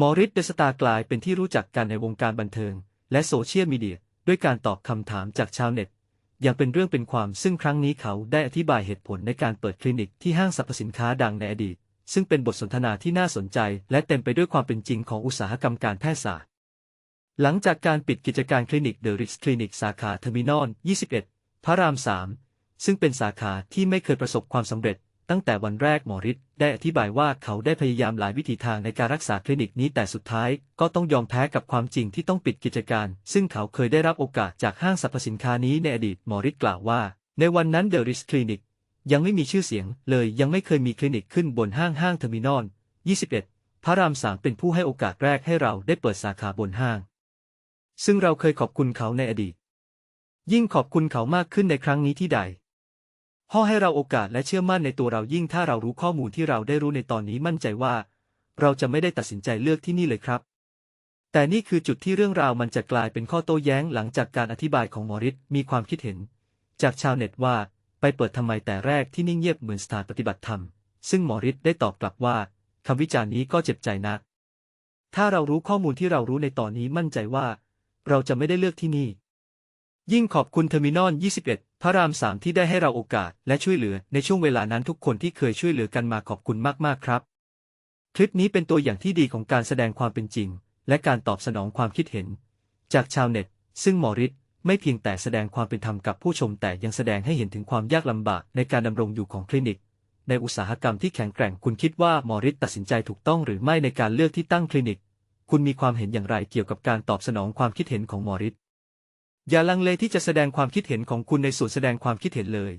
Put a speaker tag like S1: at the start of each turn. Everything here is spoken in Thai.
S1: มอริสเดสตากลายเป็นที่รู้จักกันในวงการบันเทิง และโซเชียลมีเดียด้วยการตอบคำถามจากชาวเน็ตอย่างเป็นเรื่องเป็นความซึ่งครั้งนี้เขาได้อธิบายเหตุผลในการเปิดคลินิกที่ห้างสรรพสินค้าดังในอดีต ซึ่งเป็นบทสนทนาที่น่าสนใจ และเต็มไปด้วยความเป็นจริงของอุตสาหกรรมการแพทยศาสตร์ หลังจากการปิดกิจการคลินิกเดอะริชคลินิกสาขาเทอร์มินอล 21 พระราม 3 ซึ่งเป็นสาขาที่ไม่เคยประสบความสำเร็จ ตั้งแต่วันแรกหมอริศได้อธิบายว่าเขาได้พยายามหลายวิธีทางในการรักษาคลินิกนี้แต่สุดท้ายก็ต้องยอมแพ้กับความจริงที่ต้องปิดกิจการ ซึ่งเขาเคยได้รับโอกาสจากห้างสรรพสินค้านี้ในอดีตหมอริศกล่าวว่า ในวันนั้นเดอะริชคลินิกยังไม่มีชื่อเสียงเลยยังไม่เคยมีคลินิกขึ้นบนห้างห้างเทอร์มินอล 21 พระราม3เป็นผู้ให้โอกาสแรกให้เราได้เปิดสาขาบนห้าง ซึ่งเราเคยขอบคุณเขาในอดีต ยิ่งขอบคุณเขามากขึ้นในครั้งนี้ที่ใด พ่อให้เราโอกาสและเชื่อมั่นในตัวเรายิ่งถ้าเรารู้ข้อมูลที่เราได้รู้ในตอนนี้มั่นใจว่า เราจะไม่ได้ตัดสินใจเลือกที่นี่เลยครับ แต่นี่คือจุดที่เรื่องราวมันจะกลายเป็นข้อโต้แย้งหลังจากการอธิบายของมอริสมีความคิดเห็น จากชาวเน็ตว่าไปเปิดทำไมแต่แรกที่นิ่งเงียบเหมือนสถานปฏิบัติธรรม ซึ่งมอริสได้ตอบกลับว่าคำวิจารณ์นี้ก็เจ็บใจนัก ถ้าเรารู้ข้อมูลที่เรารู้ในตอนนี้มั่นใจว่า เราจะไม่ได้เลือกที่นี่ ยิ่งขอบคุณเทอร์มินอล 21 พระราม3ที่ได้ให้เราโอกาสและช่วยเหลือในช่วงเวลานั้นทุกคนที่เคยช่วยเหลือกันมาขอบคุณมากๆครับ คลิปนี้เป็นตัวอย่างที่ดีของการแสดงความเป็นจริง และการตอบสนองความคิดเห็น จากชาวเน็ต ซึ่งหมอริสไม่เพียงแต่แสดงความเป็นธรรมกับผู้ชมแต่ยังแสดงให้เห็นถึงความยากลำบากในการดำรงอยู่ของคลินิก ในอุตสาหกรรมที่แข็งแกร่งคุณคิดว่าหมอริสตัดสินใจถูกต้องหรือไม่ในการเลือกที่ตั้งคลินิก คุณมีความเห็นอย่างไรเกี่ยวกับการตอบสนองความคิดเห็นของหมอริส อย่าลังเลที่จะแสดงความคิดเห็นของคุณในส่วนแสดงความคิดเห็นเลย